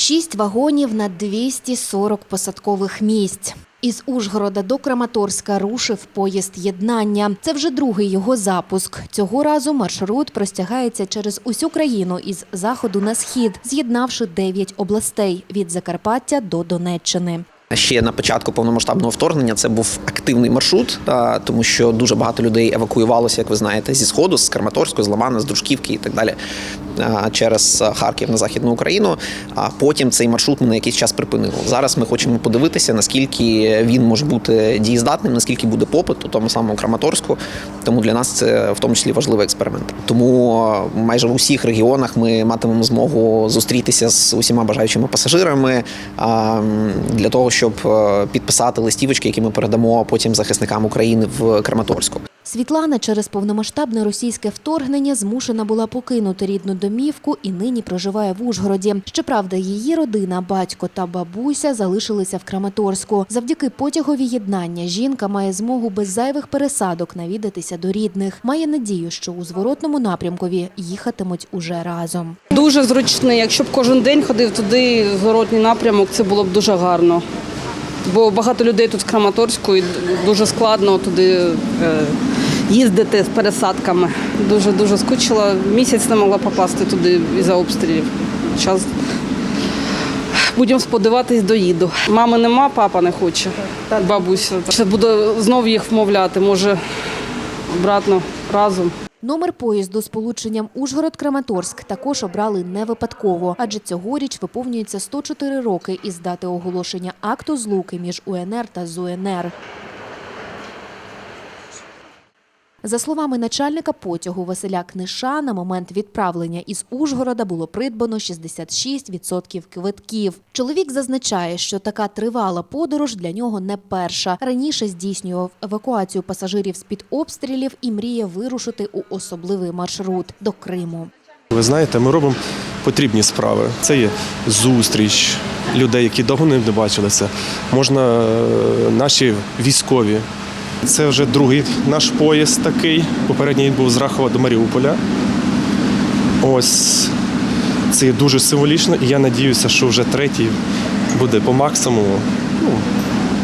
Шість вагонів на 240 посадкових місць. Із Ужгорода до Краматорська рушив поїзд єднання. Це вже другий його запуск. Цього разу маршрут простягається через усю країну із заходу на схід, з'єднавши дев'ять областей від Закарпаття до Донеччини. Ще на початку повномасштабного вторгнення це був активний маршрут, тому що дуже багато людей евакуювалося, як ви знаєте, зі сходу, з Краматорської, з Лимана, з Дружківки і так далі через Харків на західну Україну. А потім цей маршрут ми на якийсь час припинили. Зараз ми хочемо подивитися, наскільки він може бути дієздатним, наскільки буде попит у тому самому Краматорську. Тому для нас це в тому числі важливий експеримент. Тому майже в усіх регіонах ми матимемо змогу зустрітися з усіма бажаючими пасажирами для того, щоб е, підписати листівочки, які ми передамо потім захисникам України в Краматорську. Світлана через повномасштабне російське вторгнення змушена була покинути рідну домівку і нині проживає в Ужгороді. Щоправда, її родина, батько та бабуся залишилися в Краматорську. Завдяки потягові єднання жінка має змогу без зайвих пересадок навідатися до рідних. Має надію, що у зворотному напрямкові їхатимуть уже разом. Дуже зручний. Якщо б кожен день ходив туди, в зворотній напрямок, це було б дуже гарно. Бо багато людей тут в Краматорську і дуже складно туди е, їздити з пересадками. Дуже дуже скучила. Місяць не могла попасти туди із-за обстрілів. Зараз будемо сподіватись, доїду. Мами нема, папа не хоче. Бабуся. Ще буду знову їх вмовляти, може, обратно разом. Номер поїзду з полученням Ужгород-Краматорськ також обрали не випадково, адже цьогоріч виповнюється 104 роки із дати оголошення акту злуки між УНР та ЗУНР. За словами начальника потягу Василя Книша, на момент відправлення із Ужгорода було придбано 66% квитків. Чоловік зазначає, що така тривала подорож для нього не перша. Раніше здійснював евакуацію пасажирів з-під обстрілів і мріє вирушити у особливий маршрут до Криму. Ви знаєте, ми робимо потрібні справи. Це є зустріч людей, які давно не бачилися. Можна е, наші військові. Це вже другий наш поїзд такий. Попередній був з Рахова до Маріуполя. Ось це дуже символічно, і я надіюся, що вже третій буде по максимуму ну,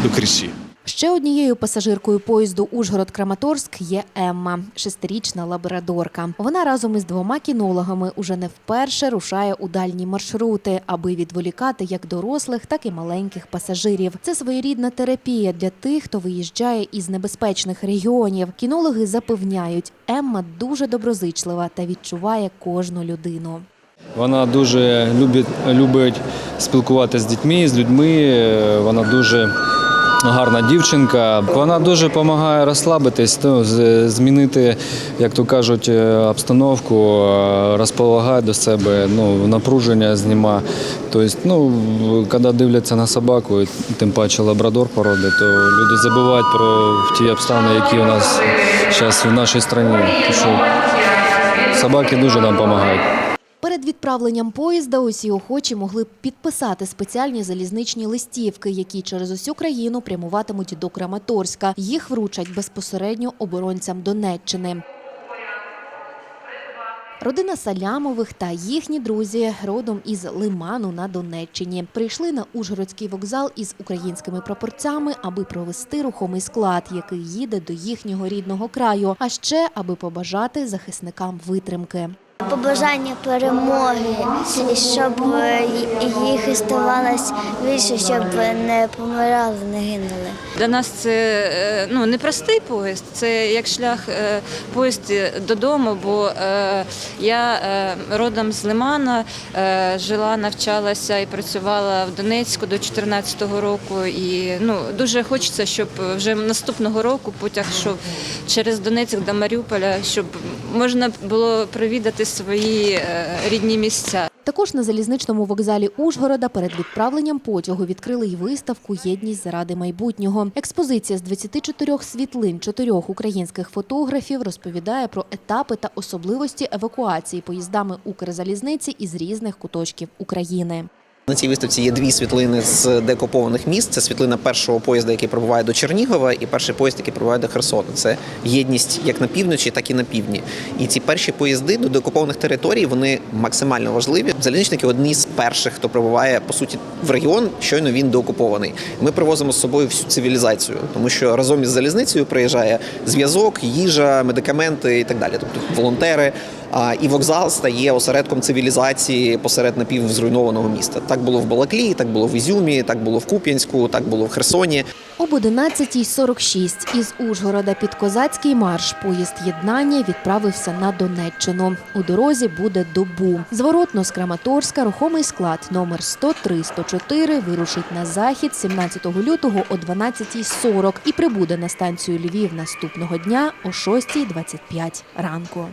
до кріші. Ще однією пасажиркою поїзду Ужгород-Краматорськ є Емма, шестирічна лабрадорка. Вона разом із двома кінологами уже не вперше рушає у дальні маршрути, аби відволікати як дорослих, так і маленьких пасажирів. Це своєрідна терапія для тих, хто виїжджає із небезпечних регіонів. Кінологи запевняють, Емма дуже доброзичлива та відчуває кожну людину. Вона дуже любить, любить спілкуватися з дітьми, з людьми. Е, Вона дуже гарна дівчинка. Вона дуже допомагає розслабитись, ну, змінити, як то кажуть, е, обстановку, е, розполагає до себе, ну, напруження зніма. Тобто, ну, коли дивляться на собаку, тим паче лабрадор породи, то люди забувають про ті обставини, які у нас зараз в нашій країні. Собаки дуже нам допомагають. Перед відправленням поїзда усі охочі могли підписати спеціальні залізничні листівки, які через усю країну прямуватимуть до Краматорська. Їх вручать безпосередньо оборонцям Донеччини. Родина Салямових та їхні друзі родом із Лиману на Донеччині прийшли на Ужгородський вокзал із українськими прапорцями, аби провести рухомий склад, який їде до їхнього рідного краю, а ще аби побажати захисникам витримки. Побажання перемоги, щоб е, їх ставалось більше, щоб не помирали, не гинули. Для нас це е, ну, не простий поїзд, це як шлях е, поїзд додому, бо я родом з Лимана, жила, навчалася і працювала в Донецьку до 2014 року. І ну, дуже хочеться, щоб вже наступного року потяг йшов через Донецьк до Маріуполя, щоб можна було провідати свої е, рідні місця. Також на залізничному вокзалі Ужгорода перед відправленням потягу відкрили й виставку Єдність заради майбутнього. Експозиція з 24 світлин чотирьох українських фотографів розповідає про етапи та особливості евакуації поїздами Укрзалізниці із різних куточків України. На цій виставці є дві світлини з деокупованих міст. Це світлина першого поїзда, який прибуває до Чернігова, і перший поїзд, який прибуває до Херсону. Це єдність як на півночі, так і на півдні. І ці перші поїзди до деокупованих територій вони максимально важливі. Залізничники одні з перших, хто прибуває по суті в регіон, щойно він деокупований. Ми привозимо з собою всю цивілізацію, тому що разом із залізницею приїжджає зв'язок, їжа, медикаменти і так далі. Тобто волонтери. І вокзал стає осередком цивілізації посеред напівзруйнованого міста. Так було в Балаклії, так було в Ізюмі, так було в Куп'янську, так було в Херсоні. Об 11.46 із Ужгорода під Козацький марш поїзд єднання відправився на Донеччину. У дорозі буде добу. Зворотно з Краматорська рухомий склад номер 103-104 вирушить на захід 17 лютого о 12.40 і прибуде на станцію Львів наступного дня о 6.25 ранку.